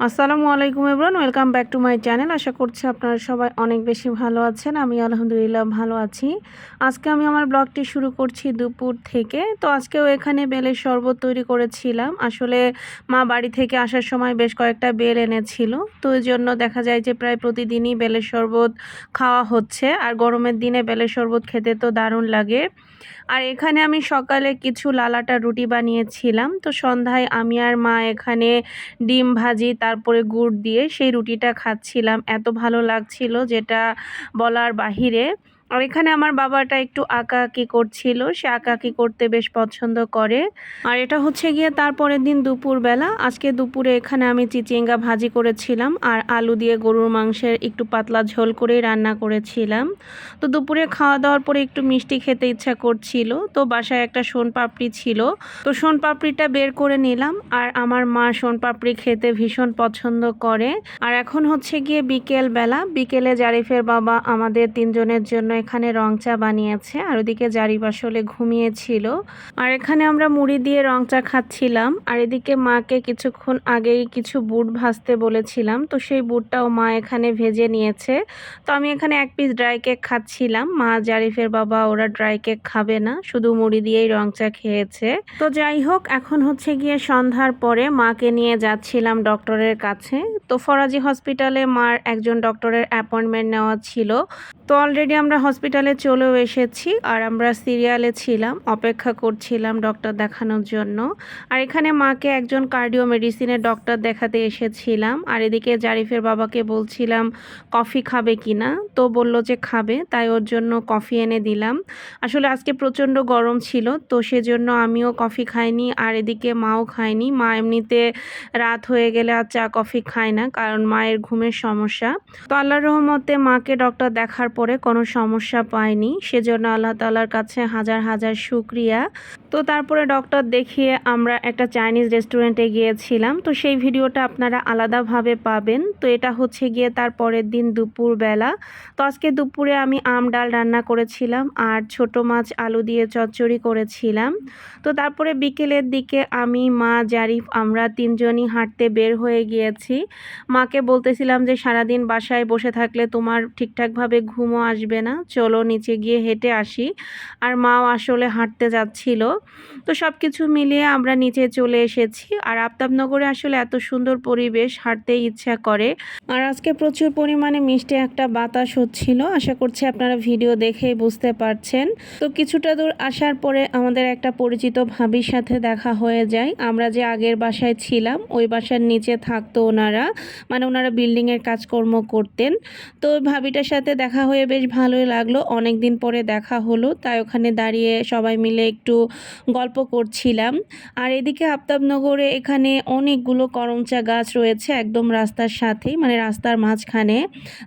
আসসালামু আলাইকুম everyone welcome back to my channel. আশা করছি আপনারা সবাই অনেক বেশি ভালো আছেন। আমি আলহামদুলিল্লাহ ভালো আছি। আজকে আমি আমার ব্লগটি শুরু করছি দুপুর থেকে। তো আজকেও এখানে বেলের শরবত তৈরি করেছিলাম। আসলে মা বাড়ি থেকে আসার সময় বেশ কয়েকটা বেল এনেছিল। তো ওই জন্য দেখা যায় যে প্রায় প্রতিদিনই বেলের শরবত খাওয়া হচ্ছে। আর গরমের দিনে বেলের শরবত খেতে তো দারুণ লাগে। আর এখানে আমি সকালে কিছু লালাটা রুটি বানিয়েছিলাম। তো সন্ধ্যায় আমি আর মা এখানে ডিম ভাজি তারপরে গুড় দিয়ে সেই রুটিটা খাচ্ছিলাম। এত ভালো লাগছিল যেটা বলার বাহিরে। আর এখানে আমার বাবাটা একটু আঁকাআঁকি করছিল, সে আঁকাআঁকি করতে বেশ পছন্দ করে। আর এটা হচ্ছে গিয়ে তারপরের দিন দুপুরবেলা। আজকে দুপুরে এখানে আমি চিচিঙ্গা ভাজি করেছিলাম আর আলু দিয়ে গরুর মাংসের একটু পাতলা ঝোল করেই রান্না করেছিলাম। তো দুপুরে খাওয়া দাওয়ার পরে একটু মিষ্টি খেতে ইচ্ছা করছিল। তো বাসায় একটা সোন পাপড়ি ছিল। তো সোন পাপড়িটা বের করে নিলাম আর আমার মা সোন পাপড়ি খেতে ভীষণ পছন্দ করে। আর এখন হচ্ছে গিয়ে বিকেল বেলা বিকেলে জারিফের বাবা আমাদের তিনজনের জন্য এখানে রং চা বানিয়েছে, আর ওদিকে জারিফ আসলে ঘুমিয়েছিল। আর এখানে আমরা মুড়ি দিয়ে রং চা খাচ্ছিলাম, আর এদিকে মাকে কিছুক্ষণ আগেই কিছু বুট ভাজতে বলেছিলাম। তো সেই বুটটাও মা এখানে ভেজে নিয়েছে। তো আমি এখানে এক পিস ড্রাই কেক খাচ্ছিলাম। মা জারিফের বাবা ওরা ড্রাই কেক খাবে না, শুধু মুড়ি দিয়েই রং চা খেয়েছে। তো যাই হোক, এখন হচ্ছে গিয়ে সন্ধ্যার পরে মাকে নিয়ে যাচ্ছিলাম ডক্টরের কাছে। তো ফরাজি হসপিটালে মার একজন ডক্টরের অ্যাপয়েন্টমেন্ট নেওয়া ছিল। তো অলরেডি আমরা হসপিটালে চলেও এসেছি আর আমরা সিরিয়ালে ছিলাম, অপেক্ষা করছিলাম ডক্টর দেখানোর জন্য। আর এখানে মাকে একজন কার্ডিও মেডিসিনের ডক্টর দেখাতে এসেছিলাম। আর এদিকে জারিফের বাবাকে বলছিলাম, কফি খাবে কি না তো বলল যে খাবে, তাই ওর জন্য কফি এনে দিলাম। আসলে আজকে প্রচণ্ড গরম ছিল, তো সেজন্য আমিও কফি খাইনি আর এদিকে মাও খায়নি। মা এমনিতে রাত হয়ে গেলে আর চা কফি খায় না, কারণ মায়ের ঘুমের সমস্যা। তো আল্লাহর রহমতে মাকে ডক্টর দেখার পরে কোনো সমস্যা পায়নি। সেজন্য আল্লাহ তালার কাছে হাজার হাজার শুক্রিয়া। তো তারপরে ডক্টর দেখিয়ে আমরা একটা চাইনিজ রেস্টুরেন্টে গিয়েছিলাম। তো সেই ভিডিওটা আপনারা আলাদাভাবে পাবেন। তো এটা হচ্ছে গিয়ে তার পরের দিন দুপুরবেলা। তো আজকে দুপুরে আমি আম ডাল রান্না করেছিলাম আর ছোট মাছ আলু দিয়ে চচ্চড়ি করেছিলাম। তো তারপরে বিকেলের দিকে আমি, মা, জারিফ, আমরা তিনজনই হাঁটতে বের হয়ে গিয়েছি। মাকে বলতেছিলাম যে সারাদিন বাসায় বসে থাকলে তোমার ঠিকঠাকভাবে ঘুমও আসবে না। চলো নিচে গিয়ে হেঁটে আসি। আর মাও আসলে হাঁটতে যাচ্ছিল। তো সব কিছু মিলিয়ে আমরা নিচে চলে এসেছি। আর আফতাবনগরে আসলে এত সুন্দর পরিবেশ হাঁটতে ইচ্ছা করে। আর আজকে প্রচুর পরিমাণে মিষ্টি একটা বাতাস হচ্ছিল। আশা করছি আপনারা ভিডিও দেখেই বুঝতে পারছেন। তো কিছুটা দূর আসার পরে আমাদের একটা পরিচিত ভাবির সাথে দেখা হয়ে যায়। আমরা যে আগের বাসায় ছিলাম, ওই বাসার নিচে থাকতো ওনারা। মানে ওনারা বিল্ডিংয়ের কাজকর্ম করতেন। তো ভাবিটার সাথে দেখা বেশ ভালোই লাগল। অনেক দিন পরে দেখা হলো, তাই ওখানে দাঁড়িয়ে সবাই মিলে একটু গল্প করছিলাম। আর এদিকে আফতাবনগরে এখানে অনেকগুলো করমচা গাছ রয়েছে একদম রাস্তার সাথেই মানে রাস্তার মাঝখানে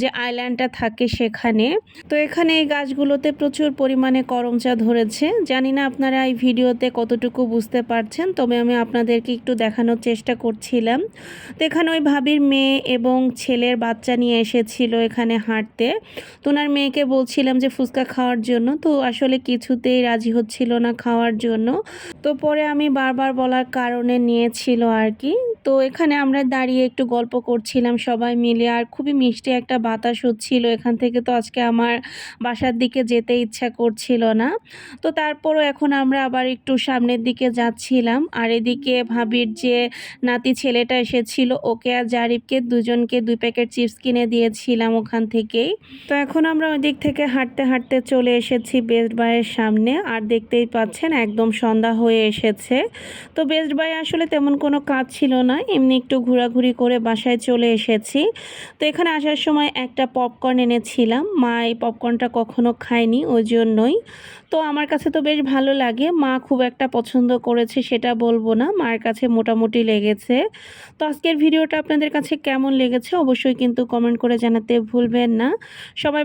যে আইল্যান্ডটা থাকে সেখানে। তো এখানে এই গাছগুলোতে প্রচুর পরিমাণে করমচা ধরেছে। জানি না আপনারা এই ভিডিওতে কতটুকু বুঝতে পারছেন, তবে আমি আপনাদেরকে একটু দেখানোর চেষ্টা করছিলাম। তো এখানে ওই ভাবির মেয়ে এবং ছেলের বাচ্চা নিয়ে এসেছিল এখানে হাঁটতে। তো ওনার মেয়েকে বলছিলাম যে ফুচকা খাওয়ার জন্য, তো আসলে কিছুতেই রাজি হচ্ছিল না খাওয়ার জন্য। তো পরে আমি বারবার বলার কারণে নিয়েছিল আর কি। তো এখানে আমরা দাঁড়িয়ে একটু গল্প করছিলাম সবাই মিলে, আর খুবই মিষ্টি একটা বাতাস হচ্ছিল। এখান থেকে তো আজকে আমার বাসার দিকে যেতে ইচ্ছা করছিল না। তো তারপরও এখন আমরা আবার একটু সামনের দিকে যাচ্ছিলাম, আর এদিকে ভাবির যে নাতি ছেলেটা এসেছিল, ওকে আর জারিফকে দুজনকে দুই প্যাকেট চিপস কিনে দিয়েছিলাম ওখান থেকেই। তো এখন আমরা ওই দিক থেকে হাঁটতে হাঁটতে চলে এসেছি বেস্ট বাইয়ের সামনে। আর দেখতেই পাচ্ছেন একদম সন্ধ্যা হয়ে এসেছে। তো বেস্ট বাই আসলে তেমন কোনো কাজ ছিল না। এমনি একটু ঘোরাঘুরি করে বাসায় চলে এসেছি। তো এখানে আসার সময় একটা পপকর্ন এনেছিলাম। মা এই পপকর্নটা কখনো খায়নি, ওই জন্যই। তো আমার কাছে তো বেশ ভালো লাগে। মা খুব একটা পছন্দ করেছে, সেটা বলব না। মার কাছে মোটামুটি লেগেছে। তো আজকের ভিডিওটা আপনাদের কাছে কেমন লেগেছে অবশ্যই কিন্তু কমেন্ট করে জানাতে ভুলবেন না। সবাই